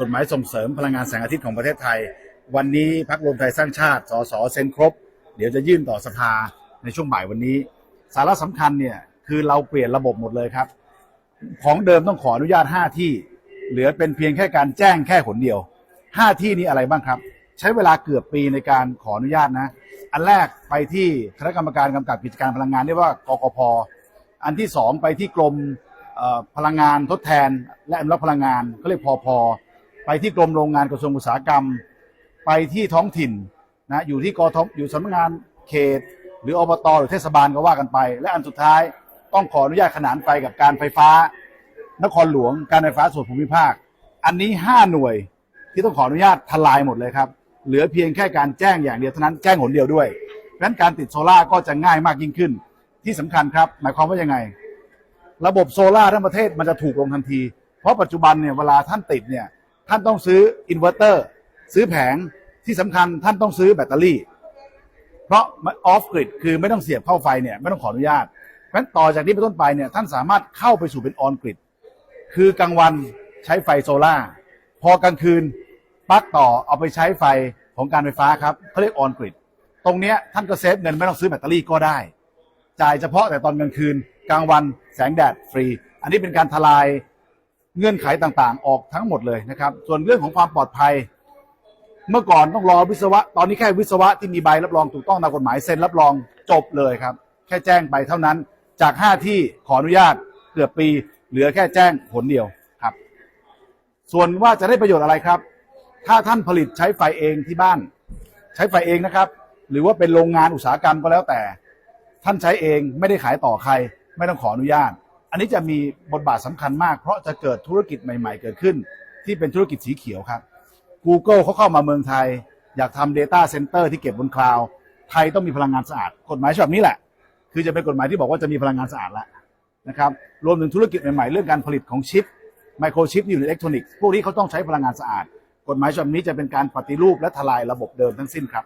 กฎหมายส่งเสริมพลังงานแสงอาทิตย์ของประเทศไทย วันนี้พรรครวมไทยสร้างชาติสสเซ็นครบ เดี๋ยวจะยื่นต่อสภาในช่วงบ่ายวันนี้ สาระสำคัญเนี่ยคือเราเปลี่ยนระบบหมดเลยครับ ของเดิมต้องขออนุญาต 5 ที่ เหลือเป็นเพียงแค่การแจ้งแค่หนเดียว 5 ที่นี้อะไรบ้างครับ ใช้เวลาเกือบปีในการขออนุญาตนะ อันแรกไปที่คณะกรรมการกำกับกิจการพลังงานเรียกว่ากกพอันที่สองไปที่กรมพลังงานทดแทน และอนุรักษ์พลังงานก็เรียกพอพอ ไปที่กรมโรงงานกระทรวงอุตสาหกรรม ไปที่ท้องถิ่นนะอยู่ที่กทอยู่สำนักงานเขต หรืออบตหรือเทศบาลก็ว่ากันไป และอันสุดท้ายต้องขออนุญาตขนานไปกับการไฟฟ้า นครหลวงการไฟฟ้าส่วนภูมิภาค อันนี้ 5 หน่วยที่ต้องขออนุญาตทลายหมดเลยครับ เหลือเพียงแค่การแจ้งอย่างเดียวเท่านั้นแจ้งหนเดียวด้วยเพราะนั้นการติดโซล่าก็จะง่ายมากยิ่งขึ้น ที่สำคัญครับ หมายความว่ายังไง ระบบโซล่าทั้งประเทศมันจะถูกลงทันที เพราะปัจจุบันเนี่ยเวลาท่านติดเนี่ย ท่านต้องซื้ออินเวอร์เตอร์ซื้อแผงที่สำคัญท่านต้องซื้อแบตเตอรี่ เพราะออฟกริดคือไม่ต้องเสียบเข้าไฟเนี่ยไม่ต้องขออนุญาตเพราะฉะนั้นต่อจากนี้เป็นต้นไปเนี่ยท่านสามารถเข้าไปสู่เป็นออนกริดคือกลางวันใช้ไฟโซล่าพอกลางคืนปลั๊กต่อเอาไปใช้ไฟของการไฟฟ้าครับเขาเรียกออนกริดตรงเนี้ยท่านก็เซฟเงินไม่ต้องซื้อแบตเตอรี่ก็ได้ จ่ายเฉพาะแต่ตอนกลางคืน กลางวันแสงแดดฟรี อันนี้เป็นการทลาย เงื่อนไขต่างๆ ออกทั้งหมดเลยนะครับ ส่วนเรื่องของความปลอดภัย เมื่อก่อนต้องรอวิศวะ ตอนนี้แค่วิศวะที่มีใบรับรองถูกต้องตามกฎหมายเซ็นรับรองจบเลยครับ แค่แจ้งไปเท่านั้นจาก 5 ที่ขออนุญาตเกือบปีเหลือแค่แจ้งผลเดียวครับ ส่วนว่าจะได้ประโยชน์อะไรครับ ถ้าท่านผลิตใช้ไฟเองที่บ้าน ใช้ไฟเองนะครับ หรือว่าเป็นโรงงานอุตสาหกรรมก็แล้วแต่ ท่านใช้เองไม่ได้ขายต่อใคร ไม่ต้องขออนุญาต อันนี้จะมีบทบาทสำคัญมาก เพราะจะเกิดธุรกิจใหม่ ๆ เกิดขึ้น ที่เป็นธุรกิจสีเขียวครับ Google เขาเข้ามาเมืองไทย อยากทำ Data Center ที่เก็บบนคลาวด์ไทยต้องมีพลังงานสะอาด กฎหมายฉบับนี้แหละ คือจะเป็นกฎหมายที่บอกว่าจะมีพลังงานสะอาดแล้วนะครับรวมถึงธุรกิจใหม่ๆ เรื่องการผลิตของชิปไมโครชิปอยู่ในอิเล็กทรอนิกส์พวกนี้เขาต้องใช้พลังงานสะอาด กฎหมายฉบับนี้จะเป็นการปฏิรูปและทลายระบบเดิมทั้งสิ้นครับ